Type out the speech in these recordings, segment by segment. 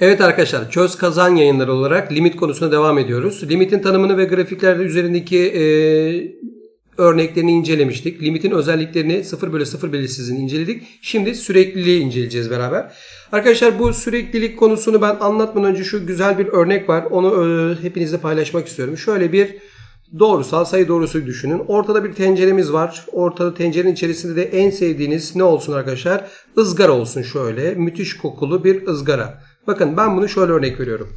Evet arkadaşlar çöz kazan yayınları olarak limit konusuna devam ediyoruz. Limitin tanımını ve grafiklerde üzerindeki e, örneklerini incelemiştik. Limitin özelliklerini 0 bölü 0 belirsizliğini inceledik. Şimdi sürekliliği inceleyeceğiz beraber. Arkadaşlar bu süreklilik konusunu ben anlatmadan önce şu güzel bir örnek var. Onu e, hepinizle paylaşmak istiyorum. Şöyle bir doğrusal sayı doğrusu düşünün. Ortada bir tenceremiz var. Ortada tencerenin içerisinde de en sevdiğiniz ne olsun arkadaşlar? Izgara olsun şöyle. Müthiş kokulu bir ızgara. Bakın ben bunu şöyle örnek veriyorum.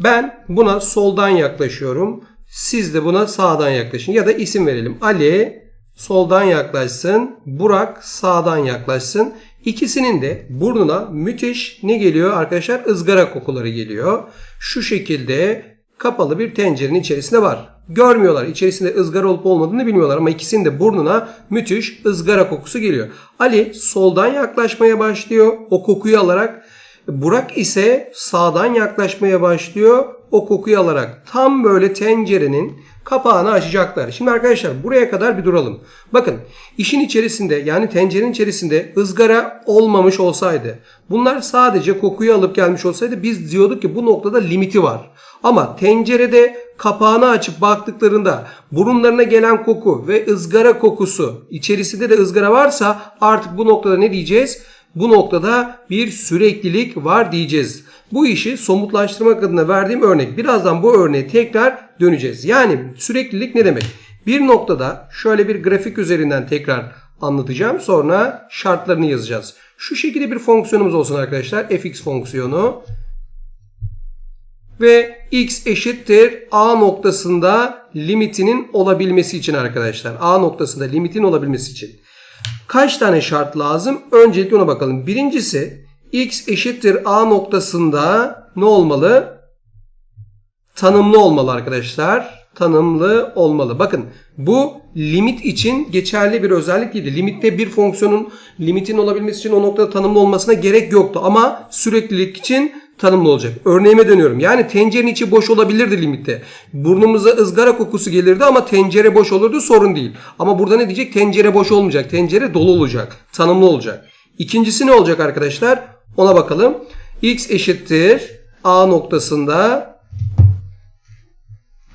Ben buna soldan yaklaşıyorum. Siz de buna sağdan yaklaşın. Ya da isim verelim. Ali soldan yaklaşsın. Burak sağdan yaklaşsın. İkisinin de burnuna müthiş ne geliyor arkadaşlar? ızgara kokuları geliyor. Şu şekilde kapalı bir tencerenin içerisinde var. Görmüyorlar. İçerisinde ızgara olup olmadığını bilmiyorlar ama ikisinin de burnuna müthiş ızgara kokusu geliyor. Ali soldan yaklaşmaya başlıyor o kokuyu alarak. Burak ise sağdan yaklaşmaya başlıyor o kokuyu alarak. Tam böyle tencerenin kapağını açacaklar. Şimdi arkadaşlar buraya kadar bir duralım. Bakın işin içerisinde yani tencerenin içerisinde ızgara olmamış olsaydı bunlar sadece kokuyu alıp gelmiş olsaydı biz diyorduk ki bu noktada limiti var. Ama tencerede kapağını açıp baktıklarında burunlarına gelen koku ve ızgara kokusu içerisinde de ızgara varsa artık bu noktada ne diyeceğiz? Bu noktada bir süreklilik var diyeceğiz. Bu işi somutlaştırmak adına verdiğim örnek. Birazdan bu örneğe tekrar döneceğiz. Yani süreklilik ne demek? Bir noktada şöyle bir grafik üzerinden tekrar anlatacağım. Sonra şartlarını yazacağız. Şu şekilde bir fonksiyonumuz olsun arkadaşlar. fx fonksiyonu. Ve x eşittir a noktasında limitinin olabilmesi için arkadaşlar. A noktasında limitin olabilmesi için. Kaç tane şart lazım? Öncelikle ona bakalım. Birincisi x eşittir a noktasında ne olmalı? Tanımlı olmalı arkadaşlar. Tanımlı olmalı. Bakın bu limit için geçerli bir özellik değildi. Limitte bir fonksiyonun limitin olabilmesi için o noktada tanımlı olmasına gerek yoktu. Ama süreklilik için tanımlı olacak. Örneğime dönüyorum. Yani tencerenin içi boş olabilirdi limitte. Burnumuza ızgara kokusu gelirdi ama tencere boş olurdu sorun değil. Ama burada ne diyecek? Tencere boş olmayacak. Tencere dolu olacak. Tanımlı olacak. İkincisi ne olacak arkadaşlar? Ona bakalım. x eşittir a noktasında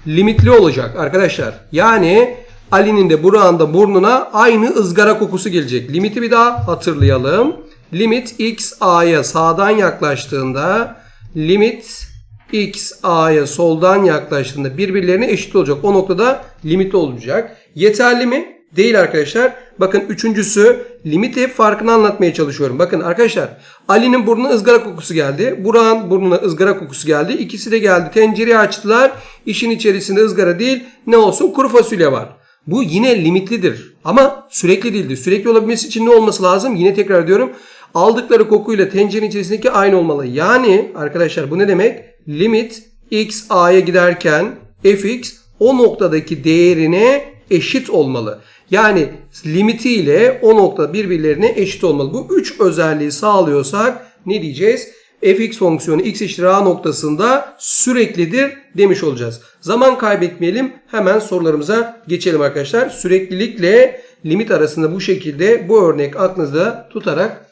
limitli olacak arkadaşlar. Yani Ali'nin de Burak'ın burnuna aynı ızgara kokusu gelecek. Limiti bir daha hatırlayalım. Limit x a'ya sağdan yaklaştığında limit x a'ya soldan yaklaştığında birbirlerine eşit olacak. O noktada limitli olacak. Yeterli mi? Değil arkadaşlar. Bakın üçüncüsü limitle farkını anlatmaya çalışıyorum. Bakın arkadaşlar Ali'nin burnuna ızgara kokusu geldi. Burak'ın burnuna ızgara kokusu geldi. İkisi de geldi. Tencereyi açtılar. İşin içerisinde ızgara değil ne olsun kuru fasulye var. Bu yine limitlidir ama sürekli değildir. Sürekli olabilmesi için ne olması lazım? Yine tekrar diyorum. Aldıkları kokuyla tencerenin içerisindeki aynı olmalı. Yani arkadaşlar bu ne demek? Limit x a'ya giderken fx o noktadaki değerine eşit olmalı. Yani limiti ile o nokta birbirlerine eşit olmalı. Bu üç özelliği sağlıyorsak ne diyeceğiz? fx fonksiyonu x eşittir a noktasında süreklidir demiş olacağız. Zaman kaybetmeyelim. Hemen sorularımıza geçelim arkadaşlar. Süreklilikle limit arasında bu şekilde bu örnek aklınızda tutarak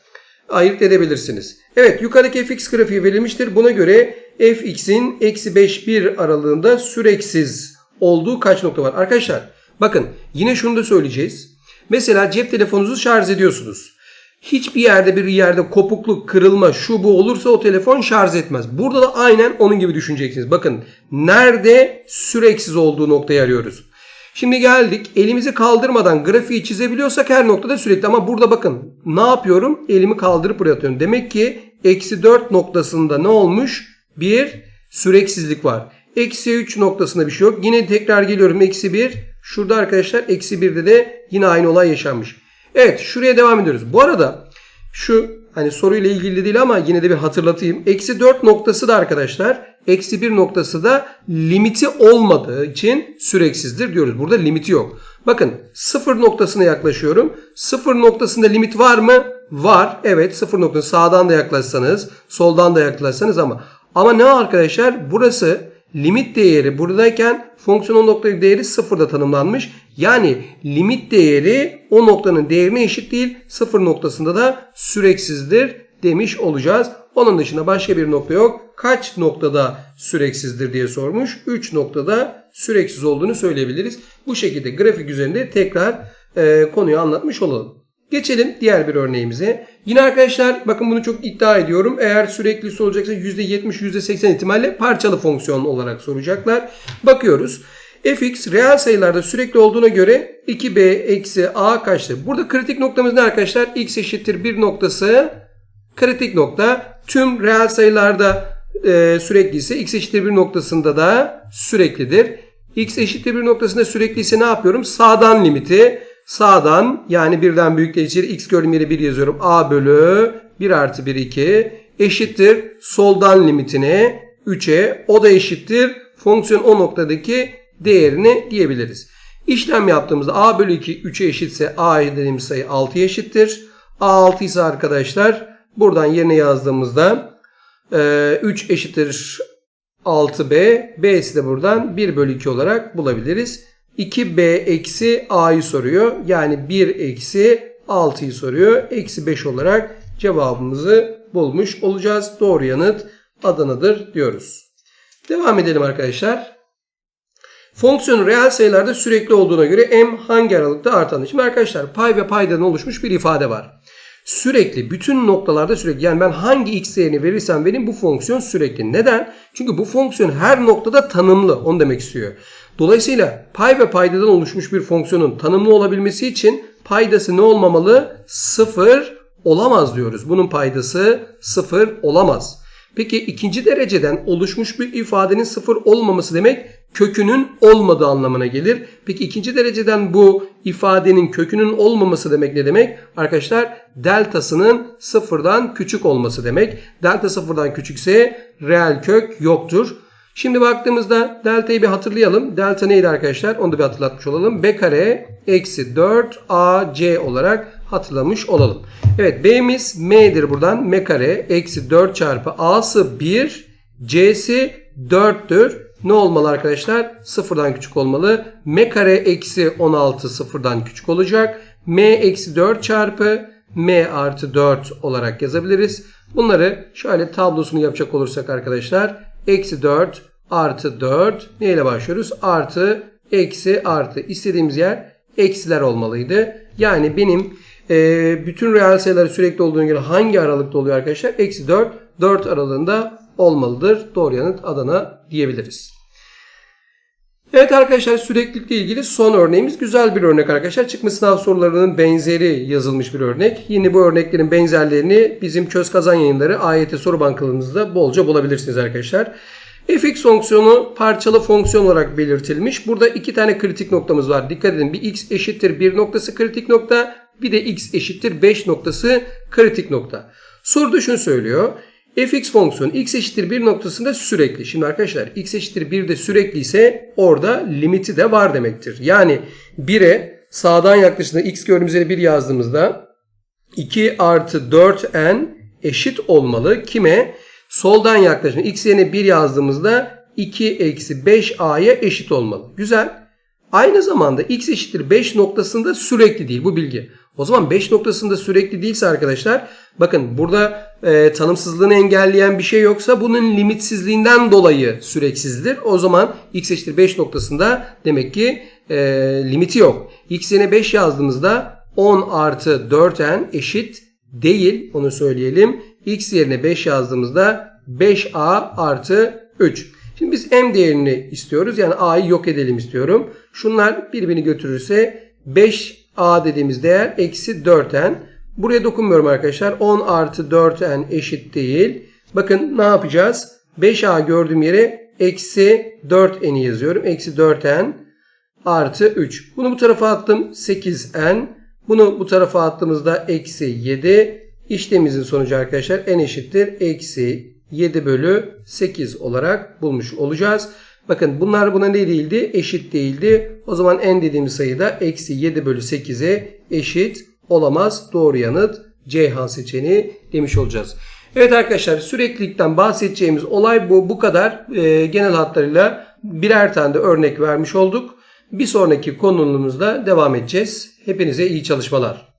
ayırt edebilirsiniz. Evet yukarıdaki fx grafiği verilmiştir. Buna göre fx'in eksi 5 1 aralığında süreksiz olduğu kaç nokta var? Arkadaşlar bakın yine şunu da söyleyeceğiz. Mesela cep telefonunuzu şarj ediyorsunuz. Hiçbir yerde bir yerde kopukluk, kırılma, şu bu olursa o telefon şarj etmez. Burada da aynen onun gibi düşüneceksiniz. Bakın nerede süreksiz olduğu noktayı arıyoruz. Şimdi geldik elimizi kaldırmadan grafiği çizebiliyorsak her noktada sürekli ama burada bakın ne yapıyorum? Elimi kaldırıp buraya atıyorum. Demek ki eksi 4 noktasında ne olmuş? Bir süreksizlik var. Eksi 3 noktasında bir şey yok. Yine tekrar geliyorum eksi 1. Şurada arkadaşlar eksi 1'de de yine aynı olay yaşanmış. Evet şuraya devam ediyoruz. Bu arada şu hani soruyla ilgili değil ama yine de bir hatırlatayım. Eksi 4 noktası da arkadaşlar eksi 1 noktası da limiti olmadığı için süreksizdir diyoruz. Burada limiti yok. Bakın 0 noktasına yaklaşıyorum. 0 noktasında limit var mı? Var. Evet 0 noktası sağdan da yaklaşsanız soldan da yaklaşsanız ama ama ne arkadaşlar? Burası limit değeri buradayken fonksiyonun noktadaki değeri sıfırda tanımlanmış. Yani limit değeri o noktanın değerine eşit değil. Sıfır noktasında da süreksizdir demiş olacağız. Onun dışında başka bir nokta yok. Kaç noktada süreksizdir diye sormuş. 3 noktada süreksiz olduğunu söyleyebiliriz. Bu şekilde grafik üzerinde tekrar e, konuyu anlatmış olalım. Geçelim diğer bir örneğimize. Yine arkadaşlar bakın bunu çok iddia ediyorum. Eğer süreklisi olacaksa %70 %80 ihtimalle parçalı fonksiyon olarak soracaklar. Bakıyoruz. fx reel sayılarda sürekli olduğuna göre 2b eksi a kaçtır? Burada kritik noktamız ne arkadaşlar? x eşittir 1 noktası kritik nokta. Tüm reel sayılarda e, sürekli ise x eşittir 1 noktasında da süreklidir. x eşittir 1 noktasında sürekli ise ne yapıyorum? Sağdan limiti sağdan yani birden büyükle içeri x gördüğüm yere 1 yazıyorum. a bölü 1 artı 1 2 eşittir soldan limitine 3'e o da eşittir fonksiyon o noktadaki değerini diyebiliriz. İşlem yaptığımızda a bölü 2 3'e eşitse a dediğimiz sayı 6'ya eşittir. a 6 ise arkadaşlar buradan yerine yazdığımızda 3 eşittir 6b. B'si de buradan 1 bölü 2 olarak bulabiliriz. 2b eksi a'yı soruyor. Yani 1 eksi 6'yı soruyor. Eksi 5 olarak cevabımızı bulmuş olacağız. Doğru yanıt Adana'dır diyoruz. Devam edelim arkadaşlar. Fonksiyonun reel sayılarda sürekli olduğuna göre m hangi aralıkta artar? Şimdi arkadaşlar pay ve paydan oluşmuş bir ifade var. Sürekli bütün noktalarda sürekli yani ben hangi x değerini verirsem benim bu fonksiyon sürekli. Neden? Çünkü bu fonksiyon her noktada tanımlı. Onu demek istiyor. Dolayısıyla pay ve paydadan oluşmuş bir fonksiyonun tanımlı olabilmesi için paydası ne olmamalı? Sıfır olamaz diyoruz. Bunun paydası sıfır olamaz. Peki ikinci dereceden oluşmuş bir ifadenin sıfır olmaması demek kökünün olmadığı anlamına gelir. Peki ikinci dereceden bu ifadenin kökünün olmaması demek ne demek? Arkadaşlar deltasının sıfırdan küçük olması demek. Delta sıfırdan küçükse reel kök yoktur. Şimdi baktığımızda deltayı bir hatırlayalım. Delta neydi arkadaşlar? Onu da bir hatırlatmış olalım. B kare eksi 4 AC olarak hatırlamış olalım. Evet B'miz M'dir buradan. M kare eksi 4 çarpı A'sı 1 C'si 4'tür. Ne olmalı arkadaşlar? Sıfırdan küçük olmalı. M kare eksi 16 sıfırdan küçük olacak. M eksi 4 çarpı M artı 4 olarak yazabiliriz. Bunları şöyle tablosunu yapacak olursak arkadaşlar. Eksi 4 artı 4 neyle başlıyoruz? Artı eksi artı istediğimiz yer eksiler olmalıydı. Yani benim e, bütün reel sayıları sürekli olduğuna göre hangi aralıkta oluyor arkadaşlar? Eksi 4 4 aralığında olmalıdır. Doğru yanıt Adana diyebiliriz. Evet arkadaşlar süreklilikle ilgili son örneğimiz güzel bir örnek arkadaşlar. Çıkmış sınav sorularının benzeri yazılmış bir örnek. Yine bu örneklerin benzerlerini bizim Çöz Kazan yayınları AYT soru bankalarımızda bolca bulabilirsiniz arkadaşlar. fx fonksiyonu parçalı fonksiyon olarak belirtilmiş. Burada iki tane kritik noktamız var. Dikkat edin bir x eşittir 1 noktası kritik nokta bir de x eşittir 5 noktası kritik nokta. Soruda şunu söylüyor fx fonksiyonu x eşittir 1 noktasında sürekli. Şimdi arkadaşlar x eşittir 1 de sürekli ise orada limiti de var demektir. Yani 1'e sağdan yaklaştığında x gördüğümüz yere 1 yazdığımızda 2 artı 4n eşit olmalı. Kime? Soldan yaklaşma. x yerine 1 yazdığımızda 2 eksi 5a'ya eşit olmalı. Güzel. Aynı zamanda x eşittir 5 noktasında sürekli değil bu bilgi. O zaman 5 noktasında sürekli değilse arkadaşlar bakın burada e, tanımsızlığını engelleyen bir şey yoksa bunun limitsizliğinden dolayı süreksizdir. O zaman x eşittir 5 noktasında demek ki e, limiti yok. x yerine 5 yazdığımızda 10 artı 4n eşit değil onu söyleyelim. x yerine 5 yazdığımızda 5a artı 3. Şimdi biz m değerini istiyoruz. Yani a'yı yok edelim istiyorum. Şunlar birbirini götürürse 5a dediğimiz değer eksi 4n. Buraya dokunmuyorum arkadaşlar. 10 artı 4n eşit değil. Bakın ne yapacağız? 5a gördüğüm yere eksi 4n'i yazıyorum. Eksi 4n artı 3. Bunu bu tarafa attım. 8n. Bunu bu tarafa attığımızda eksi 7. İşlemimizin sonucu arkadaşlar n eşittir. Eksi 7 bölü 8 olarak bulmuş olacağız. Bakın bunlar buna ne değildi? Eşit değildi. O zaman n dediğimiz sayı da eksi 7 bölü 8'e eşit olamaz. Doğru yanıt Ceyhan seçeneği demiş olacağız. Evet arkadaşlar süreklilikten bahsedeceğimiz olay bu. Bu kadar. E, genel hatlarıyla birer tane de örnek vermiş olduk. Bir sonraki konumuzda devam edeceğiz. Hepinize iyi çalışmalar.